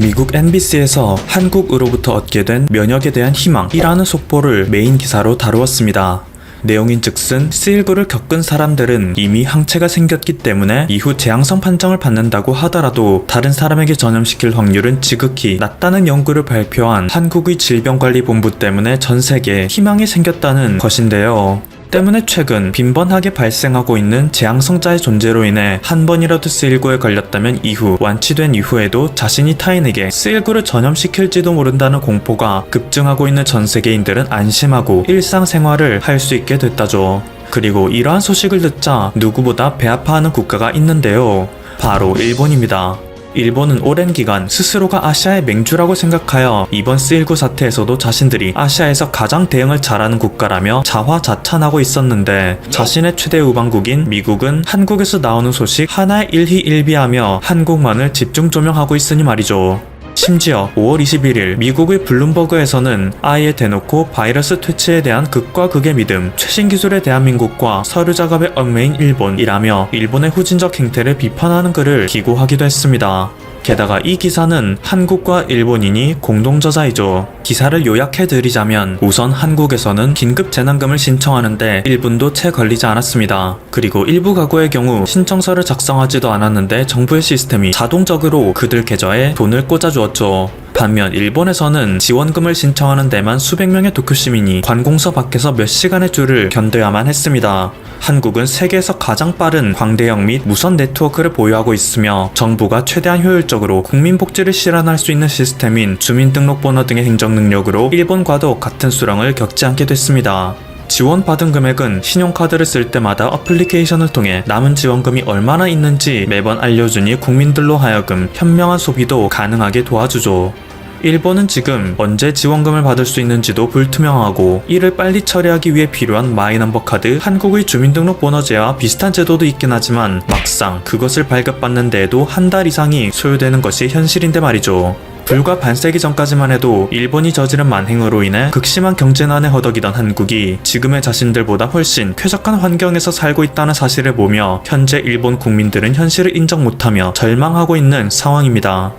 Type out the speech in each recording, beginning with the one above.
미국 NBC에서 한국으로부터 얻게 된 면역에 대한 희망이라는 속보를 메인 기사로 다루었습니다. 내용인 즉슨 C19를 겪은 사람들은 이미 항체가 생겼기 때문에 이후 재앙성 판정을 받는다고 하더라도 다른 사람에게 전염시킬 확률은 지극히 낮다는 연구를 발표한 한국의 질병관리본부 때문에 전 세계에 희망이 생겼다는 것인데요. 때문에 최근 빈번하게 발생하고 있는 재앙성자의 존재로 인해 한 번이라도 C19에 걸렸다면 이후 완치된 이후에도 자신이 타인에게 C19를 전염시킬지도 모른다는 공포가 급증하고 있는 전 세계인들은 안심하고 일상생활을 할 수 있게 됐다죠. 그리고 이러한 소식을 듣자 누구보다 배 아파하는 국가가 있는데요. 바로 일본입니다. 일본은 오랜 기간 스스로가 아시아의 맹주라고 생각하여 이번 C19 사태에서도 자신들이 아시아에서 가장 대응을 잘하는 국가라며 자화자찬하고 있었는데 자신의 최대 우방국인 미국은 한국에서 나오는 소식 하나에 일희일비하며 한국만을 집중 조명하고 있으니 말이죠. 심지어 5월 21일 미국의 블룸버그에서는 아예 대놓고 바이러스 퇴치에 대한 극과 극의 믿음, 최신 기술의 대한민국과 서류 작업의 얽매인 일본이라며 일본의 후진적 행태를 비판하는 글을 기고하기도 했습니다. 게다가 이 기사는 한국과 일본인이 공동 저자이죠. 기사를 요약해 드리자면 우선 한국에서는 긴급 재난금을 신청하는데 1분도 채 걸리지 않았습니다. 그리고 일부 가구의 경우 신청서를 작성하지도 않았는데 정부의 시스템이 자동적으로 그들 계좌에 돈을 꽂아주었죠. 반면 일본에서는 지원금을 신청하는 데만 수백 명의 도쿄 시민이 관공서 밖에서 몇 시간의 줄을 견뎌야만 했습니다. 한국은 세계에서 가장 빠른 광대역 및 무선 네트워크를 보유하고 있으며 정부가 최대한 효율적으로 국민 복지를 실현할 수 있는 시스템인 주민등록번호 등의 행정 능력으로 일본과도 같은 수렁을 겪지 않게 됐습니다. 지원받은 금액은 신용카드를 쓸 때마다 어플리케이션을 통해 남은 지원금이 얼마나 있는지 매번 알려주니 국민들로 하여금 현명한 소비도 가능하게 도와주죠. 일본은 지금 언제 지원금을 받을 수 있는지도 불투명하고 이를 빨리 처리하기 위해 필요한 마이넘버 카드, 한국의 주민등록번호제와 비슷한 제도도 있긴 하지만 막상 그것을 발급받는 데에도 한 달 이상이 소요되는 것이 현실인데 말이죠. 불과 반세기 전까지만 해도 일본이 저지른 만행으로 인해 극심한 경제난에 허덕이던 한국이 지금의 자신들보다 훨씬 쾌적한 환경에서 살고 있다는 사실을 보며 현재 일본 국민들은 현실을 인정 못하며 절망하고 있는 상황입니다.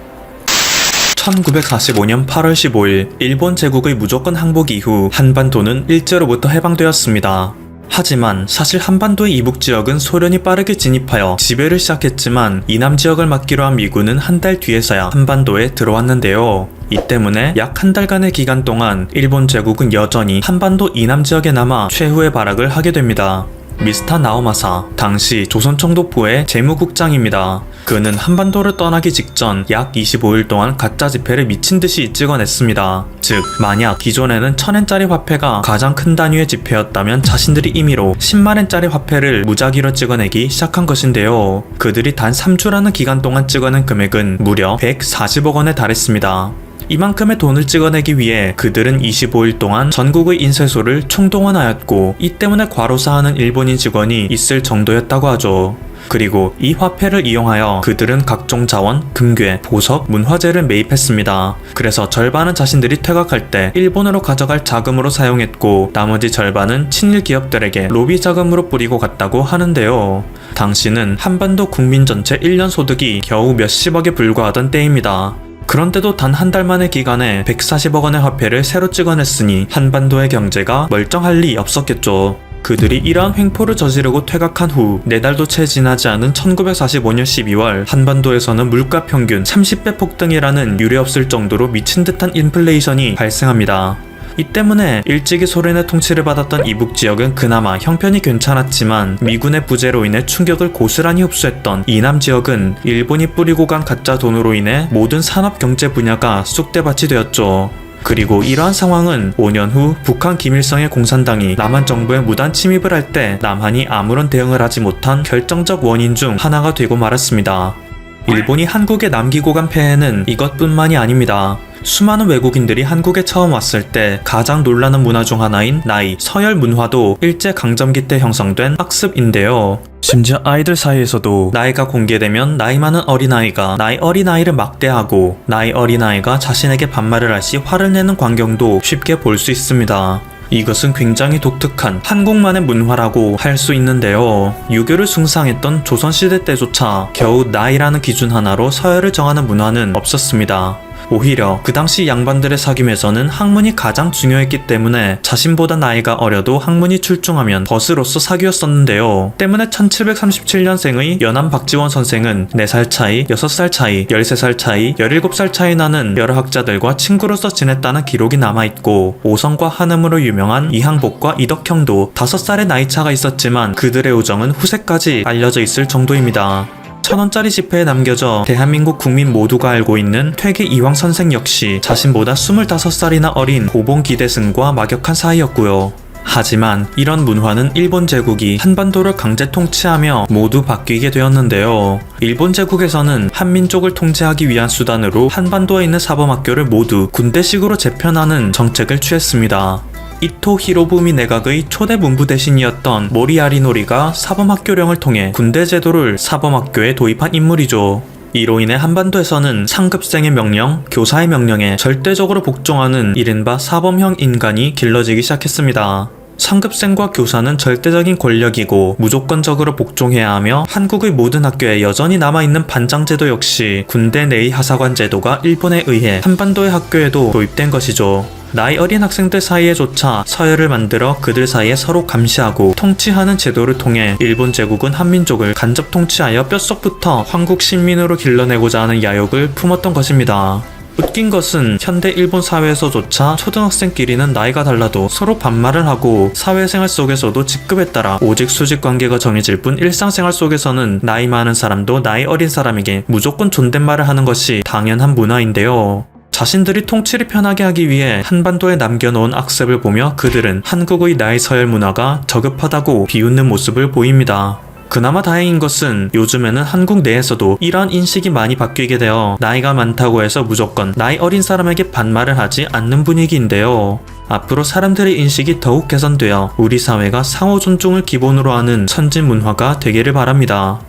1945년 8월 15일 일본 제국의 무조건 항복 이후 한반도는 일제로부터 해방되었습니다. 하지만 사실 한반도의 이북 지역은 소련이 빠르게 진입하여 지배를 시작했지만 이남 지역을 막기로 한 미군은 한 달 뒤에서야 한반도에 들어왔는데요. 이 때문에 약 한 달간의 기간 동안 일본 제국은 여전히 한반도 이남 지역에 남아 최후의 발악을 하게 됩니다. 미스타 나오마사, 당시 조선총독부의 재무국장입니다. 그는 한반도를 떠나기 직전 약 25일 동안 가짜 지폐를 미친 듯이 찍어냈습니다. 즉, 만약 기존에는 1000엔짜리 화폐가 가장 큰 단위의 지폐였다면 자신들이 임의로 10만엔짜리 화폐를 무작위로 찍어내기 시작한 것인데요. 그들이 단 3주라는 기간 동안 찍어낸 금액은 무려 140억 원에 달했습니다. 이만큼의 돈을 찍어내기 위해 그들은 25일 동안 전국의 인쇄소를 총동원하였고 이 때문에 과로사하는 일본인 직원이 있을 정도였다고 하죠. 그리고 이 화폐를 이용하여 그들은 각종 자원, 금괴, 보석, 문화재를 매입했습니다. 그래서 절반은 자신들이 퇴각할 때 일본으로 가져갈 자금으로 사용했고 나머지 절반은 친일 기업들에게 로비 자금으로 뿌리고 갔다고 하는데요. 당시는 한반도 국민 전체 1년 소득이 겨우 몇십억에 불과하던 때입니다. 그런데도 단 한 달 만의 기간에 140억 원의 화폐를 새로 찍어냈으니 한반도의 경제가 멀쩡할 리 없었겠죠. 그들이 이러한 횡포를 저지르고 퇴각한 후네 달도 채 지나지 않은 1945년 12월 한반도에서는 물가 평균 30배 폭등이라는 유례없을 정도로 미친 듯한 인플레이션이 발생합니다. 이 때문에 일찍이 소련의 통치를 받았던 이북 지역은 그나마 형편이 괜찮았지만 미군의 부재로 인해 충격을 고스란히 흡수했던 이남 지역은 일본이 뿌리고 간 가짜 돈으로 인해 모든 산업 경제 분야가 쑥대밭이 되었죠. 그리고 이러한 상황은 5년 후 북한 김일성의 공산당이 남한 정부에 무단 침입을 할 때 남한이 아무런 대응을 하지 못한 결정적 원인 중 하나가 되고 말았습니다. 일본이 한국에 남기고 간 폐해는 이것뿐만이 아닙니다. 수많은 외국인들이 한국에 처음 왔을 때 가장 놀라는 문화 중 하나인 나이, 서열 문화도 일제 강점기 때 형성된 학습인데요. 심지어 아이들 사이에서도 나이가 공개되면 나이 많은 어린아이가 나이 어린아이를 막대하고 나이 어린아이가 자신에게 반말을 할 시 화를 내는 광경도 쉽게 볼 수 있습니다. 이것은 굉장히 독특한 한국만의 문화라고 할 수 있는데요. 유교를 숭상했던 조선시대 때조차 겨우 나이라는 기준 하나로 서열을 정하는 문화는 없었습니다. 오히려 그 당시 양반들의 사귐에서는 학문이 가장 중요했기 때문에 자신보다 나이가 어려도 학문이 출중하면 벗으로서 사귀었었는데요. 때문에 1737년생의 연암 박지원 선생은 4살 차이, 6살 차이, 13살 차이, 17살 차이 나는 여러 학자들과 친구로서 지냈다는 기록이 남아있고 오성과 한음으로 유명한 이항복과 이덕형도 5살의 나이차가 있었지만 그들의 우정은 후세까지 알려져 있을 정도입니다. 천원짜리 지폐에 남겨져 대한민국 국민 모두가 알고 있는 퇴계 이황 선생 역시 자신보다 25살이나 어린 고봉 기대승과 막역한 사이였고요. 하지만 이런 문화는 일본 제국이 한반도를 강제 통치하며 모두 바뀌게 되었는데요. 일본 제국에서는 한민족을 통제하기 위한 수단으로 한반도에 있는 사범학교를 모두 군대식으로 재편하는 정책을 취했습니다. 이토 히로부미 내각의 초대 문부 대신이었던 모리아리노리가 사범학교령을 통해 군대 제도를 사범학교에 도입한 인물이죠. 이로 인해 한반도에서는 상급생의 명령, 교사의 명령에 절대적으로 복종하는 이른바 사범형 인간이 길러지기 시작했습니다. 상급생과 교사는 절대적인 권력이고 무조건적으로 복종해야 하며 한국의 모든 학교에 여전히 남아있는 반장제도 역시 군대 내의 하사관 제도가 일본에 의해 한반도의 학교에도 도입된 것이죠. 나이 어린 학생들 사이에조차 서열을 만들어 그들 사이에 서로 감시하고 통치하는 제도를 통해 일본 제국은 한민족을 간접 통치하여 뼛속부터 한국 신민으로 길러내고자 하는 야욕을 품었던 것입니다. 웃긴 것은 현대 일본 사회에서조차 초등학생끼리는 나이가 달라도 서로 반말을 하고 사회생활 속에서도 직급에 따라 오직 수직 관계가 정해질 뿐 일상생활 속에서는 나이 많은 사람도 나이 어린 사람에게 무조건 존댓말을 하는 것이 당연한 문화인데요. 자신들이 통치를 편하게 하기 위해 한반도에 남겨놓은 악습을 보며 그들은 한국의 나이 서열 문화가 저급하다고 비웃는 모습을 보입니다. 그나마 다행인 것은 요즘에는 한국 내에서도 이러한 인식이 많이 바뀌게 되어 나이가 많다고 해서 무조건 나이 어린 사람에게 반말을 하지 않는 분위기인데요. 앞으로 사람들의 인식이 더욱 개선되어 우리 사회가 상호 존중을 기본으로 하는 선진 문화가 되기를 바랍니다.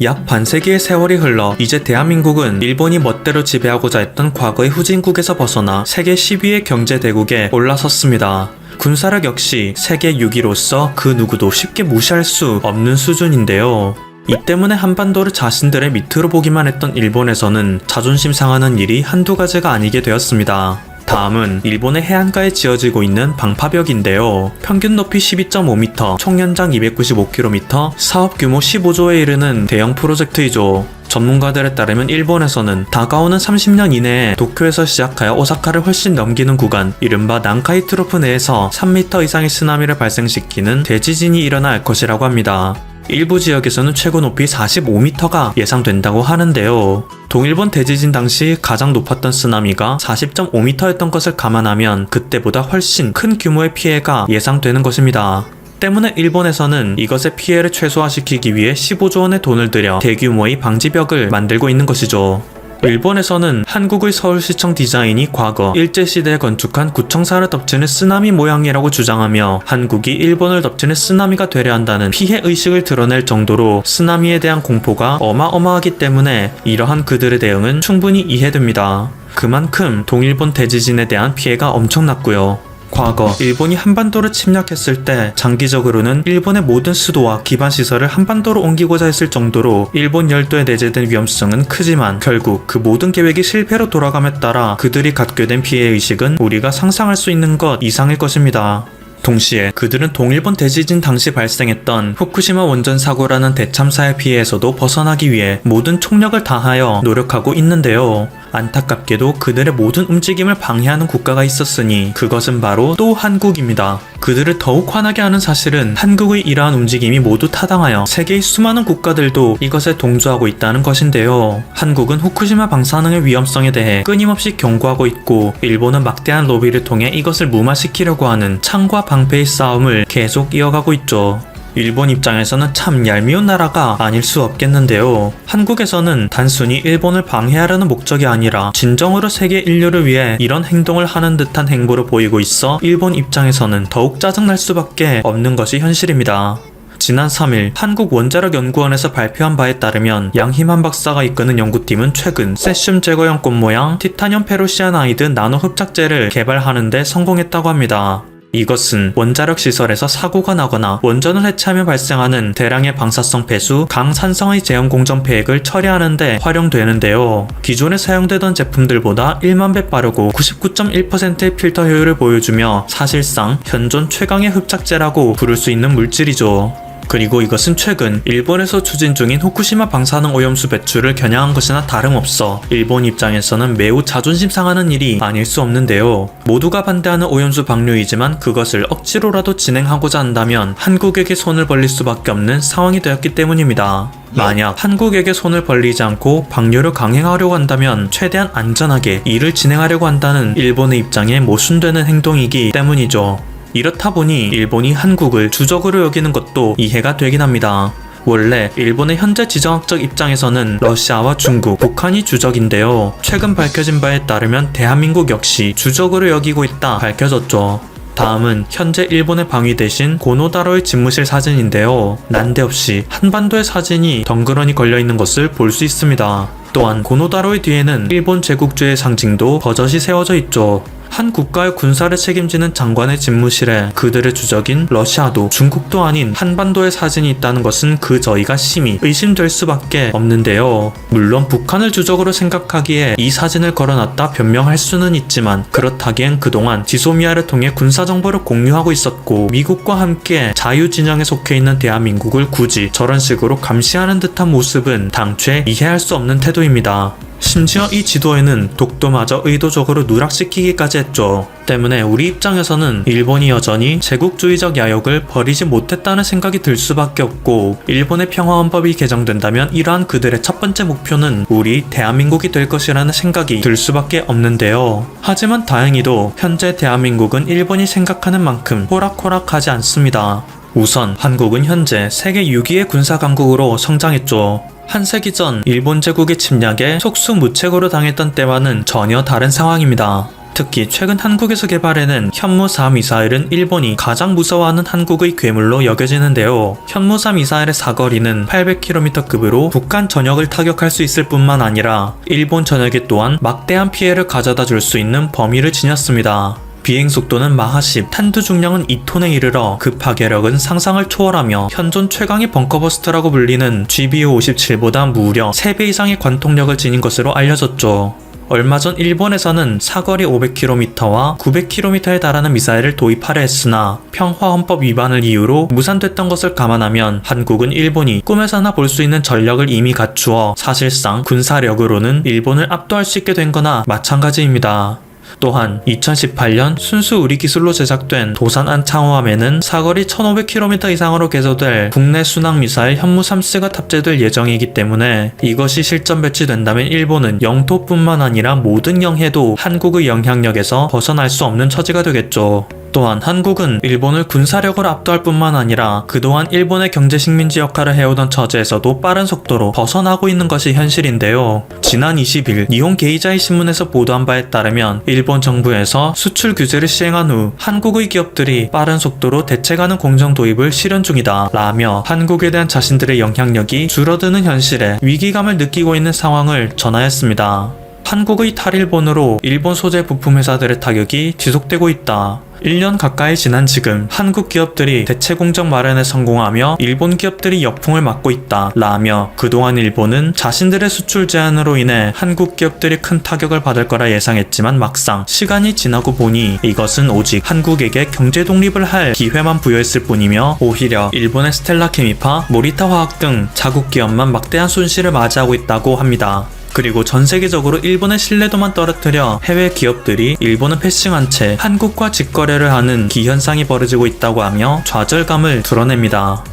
약 반세기의 세월이 흘러 이제 대한민국은 일본이 멋대로 지배하고자 했던 과거의 후진국에서 벗어나 세계 10위의 경제 대국에 올라섰습니다. 군사력 역시 세계 6위로서 그 누구도 쉽게 무시할 수 없는 수준인데요. 이 때문에 한반도를 자신들의 밑으로 보기만 했던 일본에서는 자존심 상하는 일이 한두 가지가 아니게 되었습니다. 다음은 일본의 해안가에 지어지고 있는 방파벽인데요. 평균 높이 12.5m, 총 연장 295km, 사업 규모 15조에 이르는 대형 프로젝트이죠. 전문가들에 따르면 일본에서는 다가오는 30년 이내에 도쿄에서 시작하여 오사카를 훨씬 넘기는 구간, 이른바 난카이 트로프 내에서 3m 이상의 쓰나미를 발생시키는 대지진이 일어날 것이라고 합니다. 일부 지역에서는 최고 높이 45m가 예상된다고 하는데요. 동일본 대지진 당시 가장 높았던 쓰나미가 40.5m였던 것을 감안하면 그때보다 훨씬 큰 규모의 피해가 예상되는 것입니다. 때문에 일본에서는 이것의 피해를 최소화시키기 위해 15조 원의 돈을 들여 대규모의 방지벽을 만들고 있는 것이죠. 일본에서는 한국의 서울시청 디자인이 과거 일제시대에 건축한 구청사를 덮치는 쓰나미 모양이라고 주장하며 한국이 일본을 덮치는 쓰나미가 되려 한다는 피해 의식을 드러낼 정도로 쓰나미에 대한 공포가 어마어마하기 때문에 이러한 그들의 대응은 충분히 이해됩니다. 그만큼 동일본 대지진에 대한 피해가 엄청났고요. 과거 일본이 한반도를 침략했을 때 장기적으로는 일본의 모든 수도와 기반 시설을 한반도로 옮기고자 했을 정도로 일본 열도에 내재된 위험성은 크지만 결국 그 모든 계획이 실패로 돌아감에 따라 그들이 갖게 된 피해 의식은 우리가 상상할 수 있는 것 이상일 것입니다. 동시에 그들은 동일본 대지진 당시 발생했던 후쿠시마 원전 사고라는 대참사의 피해에서도 벗어나기 위해 모든 총력을 다하여 노력하고 있는데요. 안타깝게도 그들의 모든 움직임을 방해하는 국가가 있었으니 그것은 바로 또 한국입니다. 그들을 더욱 화나게 하는 사실은 한국의 이러한 움직임이 모두 타당하여 세계의 수많은 국가들도 이것에 동조하고 있다는 것인데요. 한국은 후쿠시마 방사능의 위험성에 대해 끊임없이 경고하고 있고 일본은 막대한 로비를 통해 이것을 무마시키려고 하는 창과 방패의 싸움을 계속 이어가고 있죠. 일본 입장에서는 참 얄미운 나라가 아닐 수 없겠는데요. 한국에서는 단순히 일본을 방해하려는 목적이 아니라 진정으로 세계 인류를 위해 이런 행동을 하는 듯한 행보를 보이고 있어 일본 입장에서는 더욱 짜증날 수밖에 없는 것이 현실입니다. 지난 3일 한국 원자력 연구원에서 발표한 바에 따르면 양희만 박사가 이끄는 연구팀은 최근 세슘 제거용 꽃 모양 티타늄 페로시아나이드 나노 흡착제를 개발하는데 성공했다고 합니다. 이것은 원자력 시설에서 사고가 나거나 원전을 해체하며 발생하는 대량의 방사성 폐수, 강산성의 제형 공정 폐액을 처리하는 데 활용되는데요. 기존에 사용되던 제품들보다 1만 배 빠르고 99.1%의 필터 효율을 보여주며 사실상 현존 최강의 흡착제라고 부를 수 있는 물질이죠. 그리고 이것은 최근 일본에서 추진 중인 후쿠시마 방사능 오염수 배출을 겨냥한 것이나 다름없어 일본 입장에서는 매우 자존심 상하는 일이 아닐 수 없는데요. 모두가 반대하는 오염수 방류이지만 그것을 억지로라도 진행하고자 한다면 한국에게 손을 벌릴 수밖에 없는 상황이 되었기 때문입니다. 만약 한국에게 손을 벌리지 않고 방류를 강행하려고 한다면 최대한 안전하게 일을 진행하려고 한다는 일본의 입장에 모순되는 행동이기 때문이죠. 이렇다 보니 일본이 한국을 주적으로 여기는 것도 이해가 되긴 합니다. 원래 일본의 현재 지정학적 입장에서는 러시아와 중국, 북한이 주적인데요. 최근 밝혀진 바에 따르면 대한민국 역시 주적으로 여기고 있다 밝혀졌죠. 다음은 현재 일본의 방위 대신 고노다로의 집무실 사진인데요. 난데없이 한반도의 사진이 덩그러니 걸려있는 것을 볼 수 있습니다. 또한 고노다로의 뒤에는 일본 제국주의 상징도 버젓이 세워져 있죠. 한 국가의 군사를 책임지는 장관의 집무실에 그들의 주적인 러시아도 중국도 아닌 한반도의 사진이 있다는 것은 그 저희가 심히 의심될 수밖에 없는데요. 물론 북한을 주적으로 생각하기에 이 사진을 걸어놨다 변명할 수는 있지만 그렇다기엔 그동안 지소미아를 통해 군사 정보를 공유하고 있었고 미국과 함께 자유 진영에 속해 있는 대한민국을 굳이 저런 식으로 감시하는 듯한 모습은 당최 이해할 수 없는 태도입니다. 심지어 이 지도에는 독도마저 의도적으로 누락시키기까지 했죠. 때문에 우리 입장에서는 일본이 여전히 제국주의적 야욕을 버리지 못했다는 생각이 들 수밖에 없고 일본의 평화헌법이 개정된다면 이러한 그들의 첫 번째 목표는 우리 대한민국이 될 것이라는 생각이 들 수밖에 없는데요. 하지만 다행히도 현재 대한민국은 일본이 생각하는 만큼 호락호락하지 않습니다. 우선 한국은 현재 세계 6위의 군사 강국으로 성장했죠. 한 세기 전 일본 제국의 침략에 속수무책으로 당했던 때와는 전혀 다른 상황입니다. 특히 최근 한국에서 개발해낸 현무4 미사일은 일본이 가장 무서워하는 한국의 괴물로 여겨지는데요. 현무4 미사일의 사거리는 800km급으로 북한 전역을 타격할 수 있을 뿐만 아니라 일본 전역에 또한 막대한 피해를 가져다 줄 수 있는 범위를 지녔습니다. 비행 속도는 마하 10, 탄두 중량은 2톤에 이르러 그 파괴력은 상상을 초월하며 현존 최강의 벙커버스터라고 불리는 GBU-57보다 무려 3배 이상의 관통력을 지닌 것으로 알려졌죠. 얼마 전 일본에서는 사거리 500km와 900km에 달하는 미사일을 도입하려 했으나 평화헌법 위반을 이유로 무산됐던 것을 감안하면 한국은 일본이 꿈에서나 볼 수 있는 전력을 이미 갖추어 사실상 군사력으로는 일본을 압도할 수 있게 된 거나 마찬가지입니다. 또한 2018년 순수 우리 기술로 제작된 도산 안창호함에는 사거리 1500km 이상으로 개조될 국내 순항 미사일 현무 3C가 탑재될 예정이기 때문에 이것이 실전 배치된다면 일본은 영토뿐만 아니라 모든 영해도 한국의 영향력에서 벗어날 수 없는 처지가 되겠죠. 또한 한국은 일본을 군사력으로 압도할 뿐만 아니라 그동안 일본의 경제 식민지 역할을 해오던 처지에서도 빠른 속도로 벗어나고 있는 것이 현실인데요. 지난 20일 니혼 게이자이 신문에서 보도한 바에 따르면 일본 정부에서 수출 규제를 시행한 후 한국의 기업들이 빠른 속도로 대책하는 공정 도입을 실현 중이다 라며 한국에 대한 자신들의 영향력이 줄어드는 현실에 위기감을 느끼고 있는 상황을 전하였습니다. 한국의 탈일본으로 일본 소재 부품 회사들의 타격이 지속되고 있다. 1년 가까이 지난 지금 한국 기업들이 대체 공정 마련에 성공하며 일본 기업들이 역풍을 맞고 있다 라며 그동안 일본은 자신들의 수출 제한으로 인해 한국 기업들이 큰 타격을 받을 거라 예상했지만 막상 시간이 지나고 보니 이것은 오직 한국에게 경제 독립을 할 기회만 부여했을 뿐이며 오히려 일본의 스텔라 케미파, 모리타 화학 등 자국 기업만 막대한 손실을 맞이하고 있다고 합니다. 그리고 전 세계적으로 일본의 신뢰도만 떨어뜨려 해외 기업들이 일본을 패싱한 채 한국과 직거래를 하는 기현상이 벌어지고 있다고 하며 좌절감을 드러냅니다.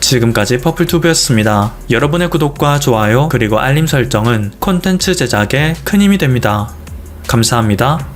지금까지 퍼플투브였습니다. 여러분의 구독과 좋아요 그리고 알림 설정은 콘텐츠 제작에 큰 힘이 됩니다. 감사합니다.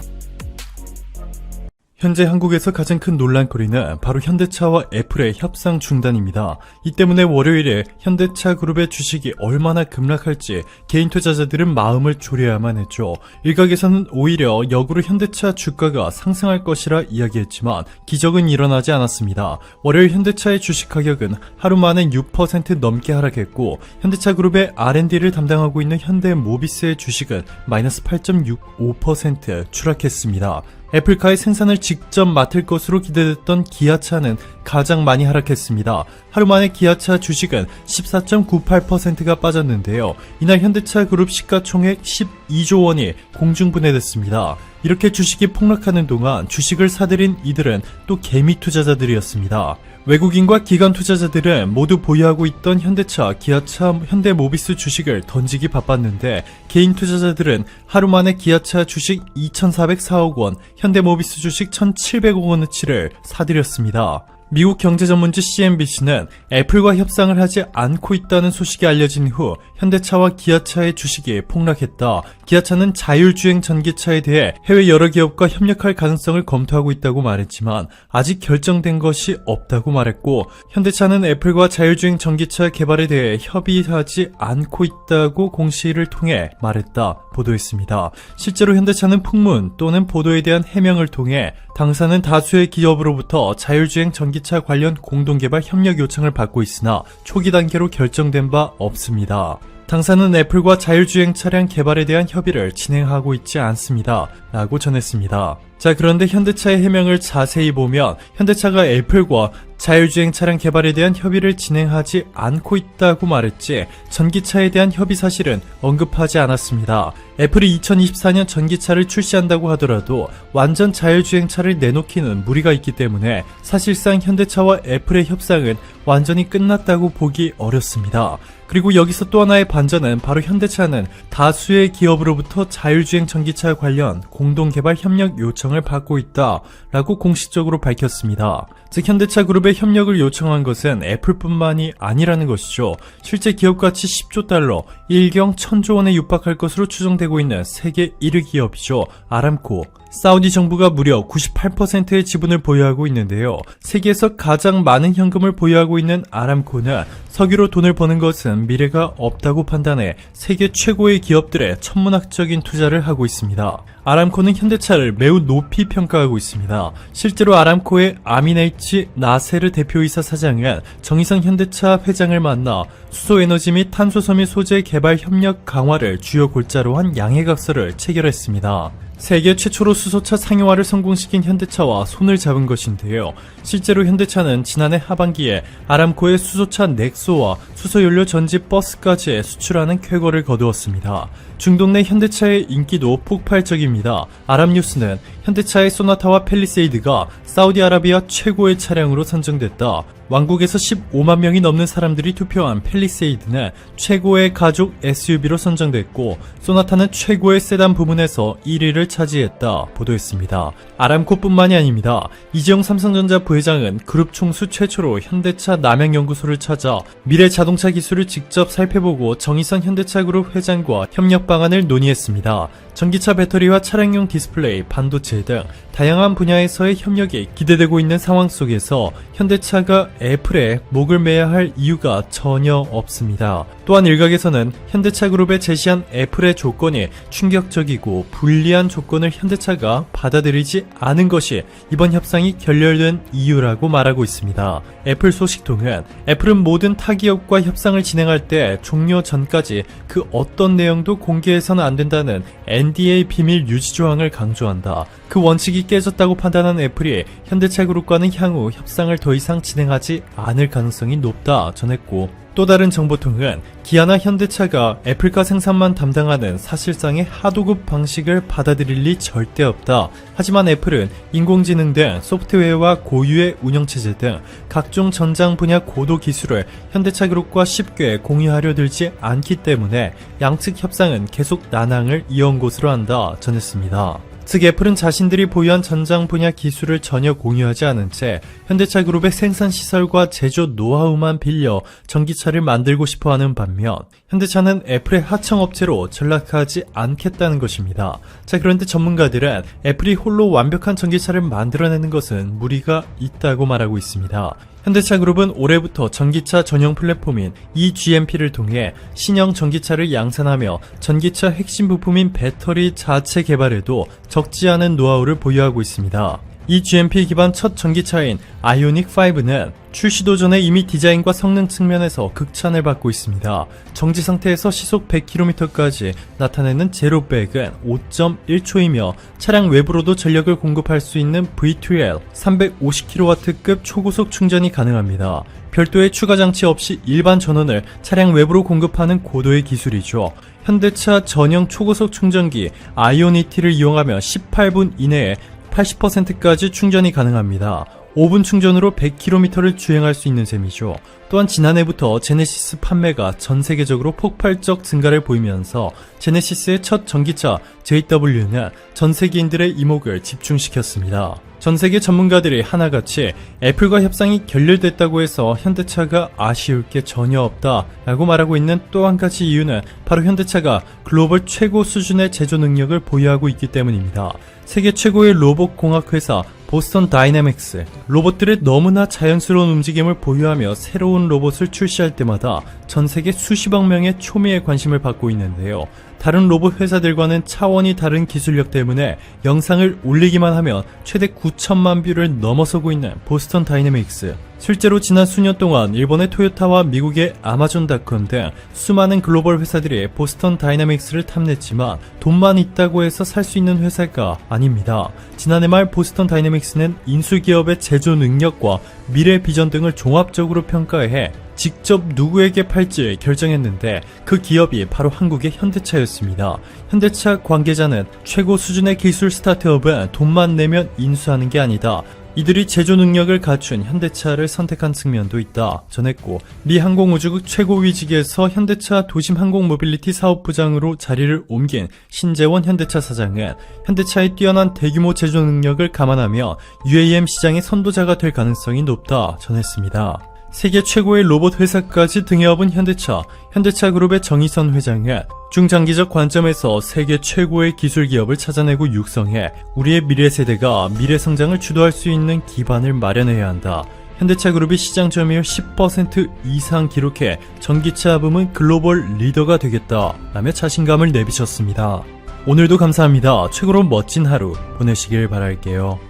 현재 한국에서 가장 큰 논란거리는 바로 현대차와 애플의 협상 중단입니다. 이 때문에 월요일에 현대차 그룹의 주식이 얼마나 급락할지 개인 투자자들은 마음을 졸여야만 했죠. 일각에서는 오히려 역으로 현대차 주가가 상승할 것이라 이야기했지만 기적은 일어나지 않았습니다. 월요일 현대차의 주식 가격은 하루 만에 6% 넘게 하락했고 현대차 그룹의 R&D를 담당하고 있는 현대모비스의 주식은 마이너스 8.65% 추락했습니다. 애플카의 생산을 직접 맡을 것으로 기대됐던 기아차는 가장 많이 하락했습니다. 하루 만에 기아차 주식은 14.98%가 빠졌는데요. 이날 현대차 그룹 시가총액 12조 원이 공중분해됐습니다. 이렇게 주식이 폭락하는 동안 주식을 사들인 이들은 또 개미 투자자들이었습니다. 외국인과 기관 투자자들은 모두 보유하고 있던 현대차, 기아차, 현대모비스 주식을 던지기 바빴는데 개인 투자자들은 하루 만에 기아차 주식 2,404억 원, 현대모비스 주식 1,700억 원어치를 사들였습니다. 미국 경제 전문지 CNBC는 애플과 협상을 하지 않고 있다는 소식이 알려진 후 현대차와 기아차의 주식이 폭락했다. 기아차는 자율주행 전기차에 대해 해외 여러 기업과 협력할 가능성을 검토하고 있다고 말했지만 아직 결정된 것이 없다고 말했고 현대차는 애플과 자율주행 전기차 개발에 대해 협의하지 않고 있다고 공시를 통해 말했다. 보도했습니다. 실제로 현대차는 풍문 또는 보도에 대한 해명을 통해 당사는 다수의 기업으로부터 자율주행 전기차 관련 공동개발 협력 요청을 받고 있으나 초기 단계로 결정된 바 없습니다. 당사는 애플과 자율주행 차량 개발에 대한 협의를 진행하고 있지 않습니다. 라고 전했습니다. 자, 그런데 현대차의 해명을 자세히 보면 현대차가 애플과 자율주행 차량 개발에 대한 협의를 진행하지 않고 있다고 말했지 전기차에 대한 협의 사실은 언급하지 않았습니다. 애플이 2024년 전기차를 출시한다고 하더라도 완전 자율주행차를 내놓기는 무리가 있기 때문에 사실상 현대차와 애플의 협상은 완전히 끝났다고 보기 어렵습니다. 그리고 여기서 또 하나의 반전은 바로 현대차는 다수의 기업으로부터 자율주행 전기차 관련 공동개발 협력 요청을 받고 있다 라고 공식적으로 밝혔습니다. 즉 현대차 그룹의 협력을 요청한 것은 애플뿐만이 아니라는 것이죠. 실제 기업 가치 10조 달러, 1경 1000조 원에 육박할 것으로 추정되고 있는 세계 1위 기업이죠. 아람코. 사우디 정부가 무려 98%의 지분을 보유하고 있는데요. 세계에서 가장 많은 현금을 보유하고 있는 아람코는 석유로 돈을 버는 것은 미래가 없다고 판단해 세계 최고의 기업들의 천문학적인 투자를 하고 있습니다. 아람코는 현대차를 매우 높이 평가하고 있습니다. 실제로 아람코의 아미네이치 나세르 대표이사 사장은 정의선 현대차 회장을 만나 수소에너지 및 탄소섬유 소재 개발 협력 강화를 주요 골자로 한 양해각서를 체결했습니다. 세계 최초로 수소차 상용화를 성공시킨 현대차와 손을 잡은 것인데요. 실제로 현대차는 지난해 하반기에 아람코의 수소차 넥소와 수소연료 전지 버스까지 수출하는 쾌거를 거두었습니다. 중동 내 현대차의 인기도 폭발적입니다. 아람뉴스는 현대차의 소나타와 펠리세이드가 사우디아라비아 최고의 차량으로 선정됐다. 왕국에서 15만 명이 넘는 사람들이 투표한 펠리세이드는 최고의 가족 SUV로 선정됐고 소나타는 최고의 세단 부문에서 1위를 차지했다 보도했습니다. 아람코뿐만이 아닙니다. 이재용 삼성전자 부회장은 그룹 총수 최초로 현대차 남양연구소를 찾아 미래 자동차 기술을 직접 살펴보고 정의선 현대차 그룹 회장과 협력 방안을 논의했습니다. 전기차 배터리와 차량용 디스플레이, 반도체 등 다양한 분야에서의 협력이 기대되고 있는 상황 속에서 현대차가 애플에 목을 매야 할 이유가 전혀 없습니다. 또한 일각에서는 현대차 그룹에 제시한 애플의 조건이 충격적이고 불리한 조건을 현대차가 받아들이지 않은 것이 이번 협상이 결렬된 이유라고 말하고 있습니다. 애플 소식통은 애플은 모든 타기업과 협상을 진행할 때 종료 전까지 그 어떤 내용도 공개해서는 안 된다는 NDA 비밀 유지 조항을 강조한다. 그 원칙이 깨졌다고 판단한 애플이 현대차 그룹과는 향후 협상을 더 이상 진행하지 않을 가능성이 높다 전했고 또 다른 정보통은 기아나 현대차가 애플카 생산만 담당하는 사실상의 하도급 방식을 받아들일 리 절대 없다. 하지만 애플은 인공지능 등 소프트웨어와 고유의 운영체제 등 각종 전장 분야 고도 기술을 현대차 그룹과 쉽게 공유하려 들지 않기 때문에 양측 협상은 계속 난항을 이어온 것으로 한다 전했습니다. 즉 애플은 자신들이 보유한 전장 분야 기술을 전혀 공유하지 않은 채 현대차 그룹의 생산 시설과 제조 노하우만 빌려 전기차를 만들고 싶어 하는 반면 현대차는 애플의 하청업체로 전락하지 않겠다는 것입니다. 자 그런데 전문가들은 애플이 홀로 완벽한 전기차를 만들어내는 것은 무리가 있다고 말하고 있습니다. 현대차 그룹은 올해부터 전기차 전용 플랫폼인 eGMP를 통해 신형 전기차를 양산하며 전기차 핵심 부품인 배터리 자체 개발에도 적지 않은 노하우를 보유하고 있습니다. 이 GMP 기반 첫 전기차인 아이오닉 5는 출시도 전에 이미 디자인과 성능 측면에서 극찬을 받고 있습니다. 정지 상태에서 시속 100km까지 나타내는 제로백은 5.1초이며 차량 외부로도 전력을 공급할 수 있는 V2L 350kW급 초고속 충전이 가능합니다. 별도의 추가 장치 없이 일반 전원을 차량 외부로 공급하는 고도의 기술이죠. 현대차 전용 초고속 충전기 아이오니티를 이용하면 18분 이내에 80%까지 충전이 가능합니다. 5분 충전으로 100km를 주행할 수 있는 셈이죠. 또한 지난해부터 제네시스 판매가 전 세계적으로 폭발적 증가를 보이면서 제네시스의 첫 전기차 JW는 전 세계인들의 이목을 집중시켰습니다. 전 세계 전문가들이 하나같이 애플과 협상이 결렬됐다고 해서 현대차가 아쉬울 게 전혀 없다 라고 말하고 있는 또 한 가지 이유는 바로 현대차가 글로벌 최고 수준의 제조 능력을 보유하고 있기 때문입니다. 세계 최고의 로봇 공학 회사 보스턴 다이내믹스 로봇들의 너무나 자연스러운 움직임을 보유하며 새로운 로봇을 출시할 때마다 전 세계 수십억 명의 초미의 관심을 받고 있는데요. 다른 로봇 회사들과는 차원이 다른 기술력 때문에 영상을 올리기만 하면 최대 9천만 뷰를 넘어서고 있는 보스턴 다이내믹스. 실제로 지난 수년 동안 일본의 토요타와 미국의 아마존닷컴 등 수많은 글로벌 회사들이 보스턴 다이내믹스를 탐냈지만 돈만 있다고 해서 살 수 있는 회사가 아닙니다. 지난해 말 보스턴 다이내믹스는 인수기업의 제조 능력과 미래 비전 등을 종합적으로 평가해 직접 누구에게 팔지 결정했는데 그 기업이 바로 한국의 현대차였습니다. 현대차 관계자는 최고 수준의 기술 스타트업은 돈만 내면 인수하는 게 아니다. 이들이 제조 능력을 갖춘 현대차를 선택한 측면도 있다 전했고 미 항공우주국 최고위직에서 현대차 도심 항공 모빌리티 사업부장으로 자리를 옮긴 신재원 현대차 사장은 현대차의 뛰어난 대규모 제조 능력을 감안하며 UAM 시장의 선도자가 될 가능성이 높다 전했습니다. 세계 최고의 로봇 회사까지 등에 업은 현대차, 현대차 그룹의 정의선 회장은 중장기적 관점에서 세계 최고의 기술 기업을 찾아내고 육성해 우리의 미래 세대가 미래 성장을 주도할 수 있는 기반을 마련해야 한다. 현대차 그룹이 시장 점유율 10% 이상 기록해 전기차 부문 글로벌 리더가 되겠다. 라며 자신감을 내비쳤습니다. 오늘도 감사합니다. 최고로 멋진 하루 보내시길 바랄게요.